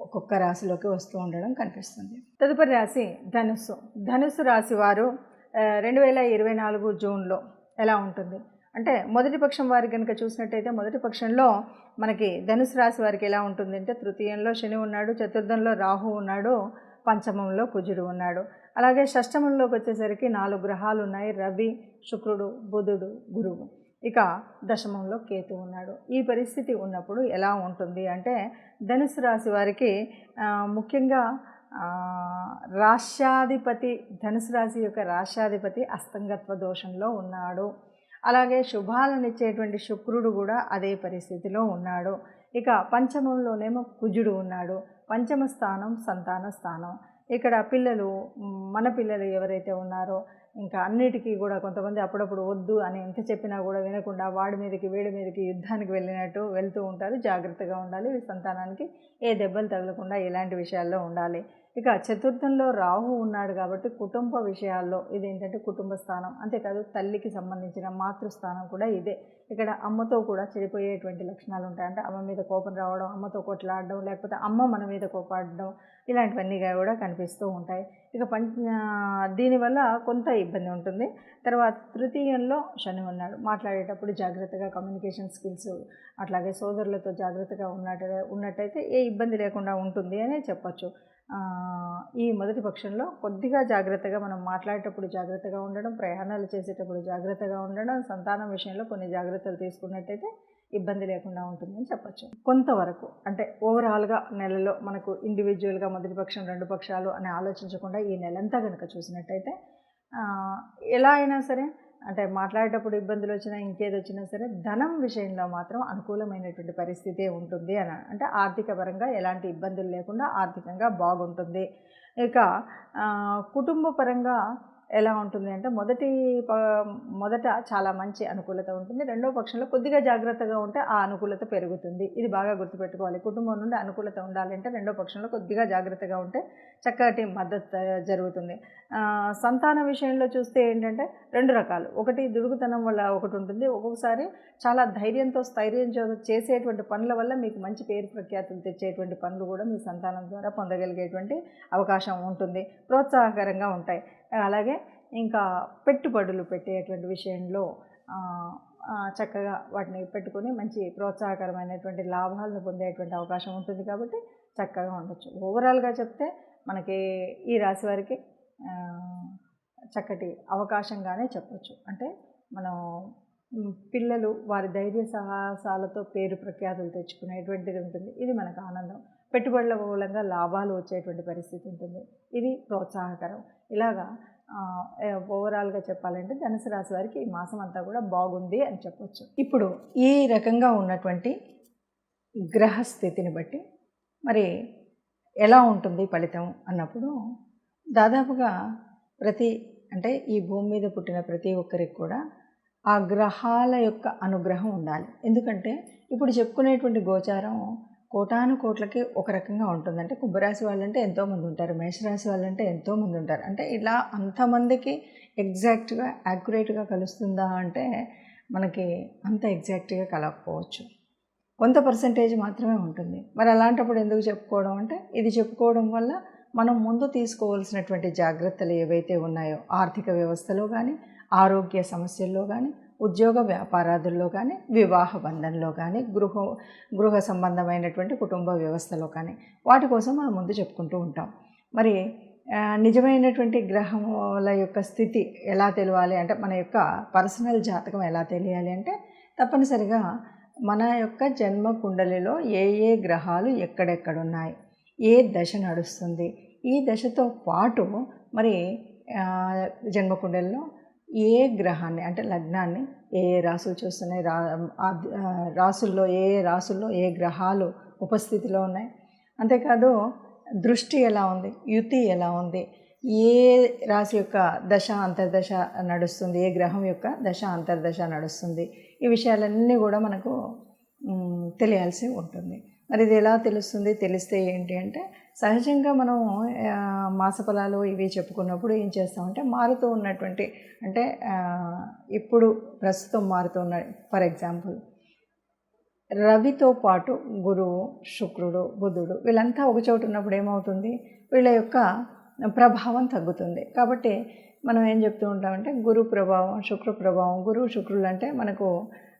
ఒక్కొక్క రాశిలోకి వస్తూ ఉండడం కనిపిస్తుంది. తదుపరి రాశి ధనుస్సు. ధనుస్సు రాశి వారు రెండు వేల ఇరవై నాలుగు జూన్లో ఎలా ఉంటుంది? అంటే మొదటి పక్షం వారికి కనుక చూసినట్టయితే మొదటి పక్షంలో మనకి ధనుసు రాశి వారికి ఎలా ఉంటుంది అంటే తృతీయంలో శని ఉన్నాడు చతుర్థంలో రాహు ఉన్నాడు పంచమంలో కుజుడు ఉన్నాడు. అలాగే షష్టమంలోకి వచ్చేసరికి నాలుగు గ్రహాలు ఉన్నాయి రవి శుక్రుడు బుధుడు గురువు. ఇక దశమంలో కేతు ఉన్నాడు. ఈ పరిస్థితి ఉన్నప్పుడు ఎలా ఉంటుంది అంటే ధనుసు రాశి వారికి ముఖ్యంగా రాష్ట్రాధిపతి ధనుసు రాశి యొక్క రాష్ట్రాధిపతి అస్తంగత్వ దోషంలో ఉన్నాడు. అలాగే శుభాలనిచ్చేటువంటి శుక్రుడు కూడా అదే పరిస్థితిలో ఉన్నాడు. ఇక పంచమంలోనేమో కుజుడు ఉన్నాడు. పంచమ స్థానం సంతాన స్థానం. ఇక్కడ పిల్లలు మన పిల్లలు ఎవరైతే ఉన్నారో ఇంకా అన్నిటికీ కూడా కొంతమంది అప్పుడప్పుడు వద్దు అని ఎంత చెప్పినా కూడా వినకుండా వాడి మీదకి వీడి మీదకి యుద్ధానికి వెళ్ళినట్టు వెళ్తూ ఉంటారు. జాగ్రత్తగా ఉండాలి. సంతానానికి ఏ దెబ్బలు తగలకుండా ఇలాంటి విషయాల్లో ఉండాలి. ఇక చతుర్థంలో రాహు ఉన్నాడు కాబట్టి కుటుంబ విషయాల్లో ఇదేంటంటే కుటుంబ స్థానం. అంతేకాదు తల్లికి సంబంధించిన మాతృస్థానం కూడా ఇదే. ఇక్కడ అమ్మతో కూడా చెడిపోయేటువంటి లక్షణాలు ఉంటాయి. అంటే అమ్మ మీద కోపం రావడం అమ్మతో కొట్లాడడం లేకపోతే అమ్మ మన మీద కోపాడడం ఇలాంటివన్నీ కూడా కనిపిస్తూ ఉంటాయి. ఇక పంచ దీనివల్ల కొంత ఇబ్బంది ఉంటుంది. తర్వాత తృతీయంలో శని ఉన్నాడు. మాట్లాడేటప్పుడు జాగ్రత్తగా కమ్యూనికేషన్ స్కిల్స్ అట్లాగే సోదరులతో జాగ్రత్తగా ఉన్నట్టు ఉన్నట్టయితే ఏ ఇబ్బంది లేకుండా ఉంటుంది అనే చెప్పొచ్చు. ఈ మొదటి పక్షంలో కొద్దిగా జాగ్రత్తగా మనం మాట్లాడేటప్పుడు జాగ్రత్తగా ఉండడం ప్రయాణాలు చేసేటప్పుడు జాగ్రత్తగా ఉండడం సంతానం విషయంలో కొన్ని జాగ్రత్తలు తీసుకున్నట్టయితే ఇబ్బంది లేకుండా ఉంటుందని చెప్పొచ్చు. కొంతవరకు అంటే ఓవరాల్గా నెలలో మనకు ఇండివిజువల్గా మొదటి పక్షం రెండు పక్షాలు అని ఆలోచించకుండా ఈ నెలంతా కనుక చూసినట్టయితే ఎలా అయినా సరే అంటే మాట్లాడేటప్పుడు ఇబ్బందులు వచ్చినా ఇంకేది వచ్చినా సరే ధనం విషయంలో మాత్రం అనుకూలమైనటువంటి పరిస్థితే ఉంటుంది అని అంటే ఆర్థిక పరంగా ఎలాంటి ఇబ్బందులు లేకుండా ఆర్థికంగా బాగుంటుంది. ఇక కుటుంబపరంగా కుటుంబ పరంగా ఎలా ఉంటుంది అంటే మొదటి ప- మొదట చాలా మంచి అనుకూలత ఉంటుంది. రెండో పక్షంలో కొద్దిగా జాగ్రత్తగా ఉంటే ఆ అనుకూలత పెరుగుతుంది. ఇది బాగా గుర్తుపెట్టుకోవాలి. కుటుంబం నుండి అనుకూలత ఉండాలంటే రెండో పక్షంలో కొద్దిగా జాగ్రత్తగా ఉంటే చక్కటి మద్దతు జరుగుతుంది. సంతాన విషయంలో చూస్తే ఏంటంటే రెండు రకాలు. ఒకటి దుడుగుతనం వల్ల ఒకటి ఉంటుంది. ఒక్కొక్కసారి చాలా ధైర్యంతో స్థైర్యం చేసేటువంటి పనుల వల్ల మీకు మంచి పేరు ప్రఖ్యాతులు తెచ్చేటువంటి పనులు కూడా మీ సంతానం ద్వారా పొందగలిగేటువంటి అవకాశం ఉంటుంది. ప్రోత్సాహకరంగా ఉంటాయి. అలాగే ఇంకా పెట్టుబడులు పెట్టేటువంటి విషయంలో చక్కగా వాటిని పెట్టుకొని మంచి ప్రోత్సాహకరమైనటువంటి లాభాలను పొందేటువంటి అవకాశం ఉంటుంది కాబట్టి చక్కగా ఉండొచ్చు. ఓవరాల్గా చెప్తే మనకి ఈ రాశి వారికి చక్కటి అవకాశంగానే చెప్పచ్చు. అంటే మనం పిల్లలు వారి ధైర్య సాహసాలతో పేరు ప్రఖ్యాతులు తెచ్చుకునేటువంటిది ఉంటుంది. ఇది మనకు ఆనందం. పెట్టుబడుల మూలంగా లాభాలు వచ్చేటువంటి పరిస్థితి ఉంటుంది. ఇది ప్రోత్సాహకరం. ఇలాగా ఓవరాల్గా చెప్పాలంటే ధనుసు రాశి వారికి ఈ మాసం అంతా కూడా బాగుంది అని చెప్పొచ్చు. ఇప్పుడు ఈ రకంగా ఉన్నటువంటి గ్రహ స్థితిని బట్టి మరి ఎలా ఉంటుంది ఫలితం అన్నప్పుడు దాదాపుగా ప్రతి అంటే ఈ భూమి మీద పుట్టిన ప్రతి ఒక్కరికి కూడా ఆ గ్రహాల యొక్క అనుగ్రహం ఉండాలి. ఎందుకంటే ఇప్పుడు చెప్పుకునేటువంటి గోచారం కోటాను కోట్లకి ఒక రకంగా ఉంటుంది. అంటే కుంభరాశి వాళ్ళంటే ఎంతోమంది ఉంటారు. మేషరాశి వాళ్ళంటే ఎంతోమంది ఉంటారు. అంటే ఇలా అంతమందికి ఎగ్జాక్ట్గా యాక్యురేట్గా కలుస్తుందా అంటే మనకి అంత ఎగ్జాక్ట్గా కలకపోవచ్చు కొంత పర్సంటేజ్ మాత్రమే ఉంటుంది. మరి అలాంటప్పుడు ఎందుకు చెప్పుకోవడం అంటే ఇది చెప్పుకోవడం వల్ల మనం ముందు తీసుకోవాల్సినటువంటి జాగ్రత్తలు ఏవైతే ఉన్నాయో ఆర్థిక వ్యవస్థలో కానీ ఆరోగ్య సమస్యల్లో కానీ ఉద్యోగ వ్యాపారాదుల్లో కానీ వివాహ బంధంలో కానీ గృహ గృహ సంబంధమైనటువంటి కుటుంబ వ్యవస్థలో కానీ వాటి కోసం మనం ముందు చెప్పుకుంటూ ఉంటాం. మరి నిజమైనటువంటి గ్రహముల యొక్క స్థితి ఎలా తెలియాలి అంటే మన యొక్క పర్సనల్ జాతకం ఎలా తెలియాలి అంటే తప్పనిసరిగా మన యొక్క జన్మ కుండలిలో ఏ ఏ గ్రహాలు ఎక్కడెక్కడున్నాయి ఏ దశ నడుస్తుంది ఈ దశతో పాటు మరి జన్మకుండలిలో జన్మ కుండలిలో ఏ గ్రహాన్ని అంటే లగ్నాన్ని ఏ ఏ రాసులు చూస్తున్నాయి రా రాసుల్లో ఏ ఏ రాసుల్లో ఏ గ్రహాలు ఉపస్థితిలో ఉన్నాయి? అంతేకాదు దృష్టి ఎలా ఉంది యుతి ఎలా ఉంది ఏ రాశి యొక్క దశ అంతర్దశ నడుస్తుంది ఏ గ్రహం యొక్క దశ అంతర్దశ నడుస్తుంది ఈ విషయాలన్నీ కూడా మనకు తెలియాల్సి ఉంటుంది. మరి ఇది ఎలా తెలుస్తుంది తెలిస్తే ఏంటి అంటే సహజంగా మనం మాసఫలాలు ఇవి చెప్పుకున్నప్పుడు ఏం చేస్తామంటే మారుతూ ఉన్నటువంటి అంటే ఇప్పుడు ప్రస్తుతం మారుతూ ఉన్న ఫర్ ఎగ్జాంపుల్ రవితో పాటు గురువు శుక్రుడు బుధుడు వీళ్ళంతా ఒక చోటు ఉన్నప్పుడు ఏమవుతుంది? వీళ్ళ యొక్క ప్రభావం తగ్గుతుంది. కాబట్టి మనం ఏం చెప్తూ ఉంటామంటే గురు ప్రభావం శుక్ర ప్రభావం గురువు శుక్రులు అంటే మనకు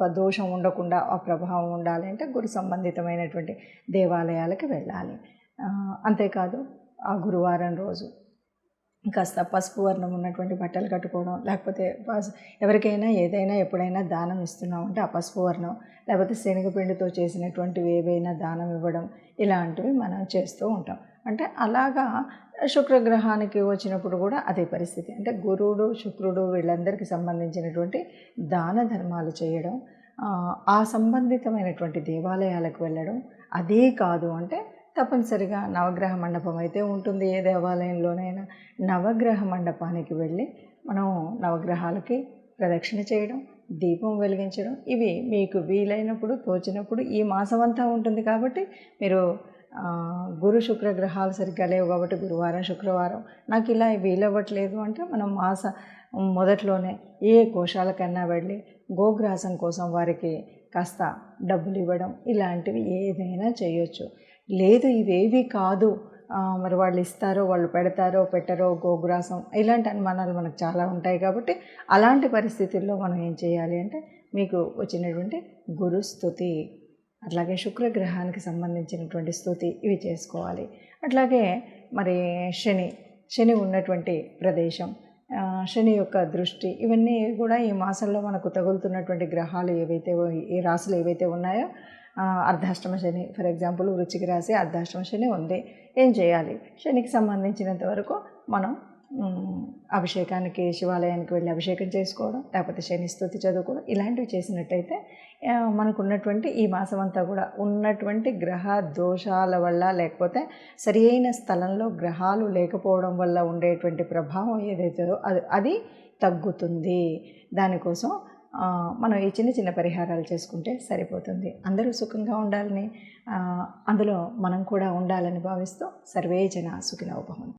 దోషం ఉండకుండా ఆ ప్రభావం ఉండాలి అంటే గురు సంబంధితమైనటువంటి దేవాలయాలకు వెళ్ళాలి. అంతేకాదు ఆ గురువారం రోజు కాస్త పసుపు వర్ణం ఉన్నటువంటి బట్టలు కట్టుకోవడం లేకపోతే ఎవరికైనా ఏదైనా ఎప్పుడైనా దానం ఇస్తున్నాం అంటే ఆ పసుపు వర్ణం లేకపోతే శనగపిండితో చేసినటువంటివి ఏవైనా దానం ఇవ్వడం ఇలాంటివి మనం చేస్తూ ఉంటాం. అంటే అలాగా శుక్రగ్రహానికి వచ్చినప్పుడు కూడా అదే పరిస్థితి. అంటే గురువుడు శుక్రుడు వీళ్ళందరికీ సంబంధించినటువంటి దాన ధర్మాలు చేయడం ఆ, సంబంధితమైనటువంటి దేవాలయాలకు వెళ్ళడం అదే కాదు అంటే తప్పనిసరిగా నవగ్రహ మండపం అయితే ఉంటుంది ఏ దేవాలయంలోనైనా. నవగ్రహ మండపానికి వెళ్ళి మనం నవగ్రహాలకి ప్రదక్షిణ చేయడం దీపం వెలిగించడం ఇవి మీకు వీలైనప్పుడు తోచినప్పుడు ఈ మాసం అంతా ఉంటుంది కాబట్టి మీరు గురు శుక్ర గ్రహాలు సరిగ్గా లేవు కాబట్టి గురువారం శుక్రవారం. నాకు ఇలా వీలవ్వట్లేదు అంటే మనం మాస మొదట్లోనే ఏ కోశాలకన్నా వెళ్ళి గోగ్రాసం కోసం వారికి కాస్త డబ్బులు ఇవ్వడం ఇలాంటివి ఏదైనా చేయొచ్చు. లేదు ఇవేవి కాదు. మరి వాళ్ళు ఇస్తారో వాళ్ళు పెడతారో పెట్టరో గోగ్రాసం ఇలాంటి అనుమానాలు మనకు చాలా ఉంటాయి కాబట్టి అలాంటి పరిస్థితుల్లో మనం ఏం చేయాలి అంటే మీకు వచ్చినటువంటి గురుస్థుతి. అట్లాగే శుక్రగ్రహానికి సంబంధించినటువంటి స్థుతి ఇవి చేసుకోవాలి. అట్లాగే మరి శని శని ఉన్నటువంటి ప్రదేశం శని యొక్క దృష్టి ఇవన్నీ కూడా ఈ మాసంలో మనకు తగులుతున్నటువంటి గ్రహాలు ఏవైతే ఈ రాశులు ఏవైతే ఉన్నాయో అర్ధాష్టమ శని ఫర్ ఎగ్జాంపుల్ వృచ్చిక రాశి అర్ధాష్టమ శని ఉంది. ఏం చేయాలి? శనికి సంబంధించినంత వరకు మనం అభిషేకానికి శివాలయానికి వెళ్ళి అభిషేకం చేసుకోవడం లేకపోతే శని స్థుతి చదువుకోవడం ఇలాంటివి చేసినట్టయితే మనకు ఉన్నటువంటి ఈ మాసం అంతా కూడా ఉన్నటువంటి గ్రహ దోషాల వల్ల లేకపోతే సరి అయిన స్థలంలో గ్రహాలు లేకపోవడం వల్ల ఉండేటువంటి ప్రభావం ఏదైతే అది అది తగ్గుతుంది. దానికోసం మనం ఈ చిన్న చిన్న పరిహారాలు చేసుకుంటే సరిపోతుంది. అందరూ సుఖంగా ఉండాలని అందులో మనం కూడా ఉండాలని భావిస్తూ సర్వే జన సుఖినోభవం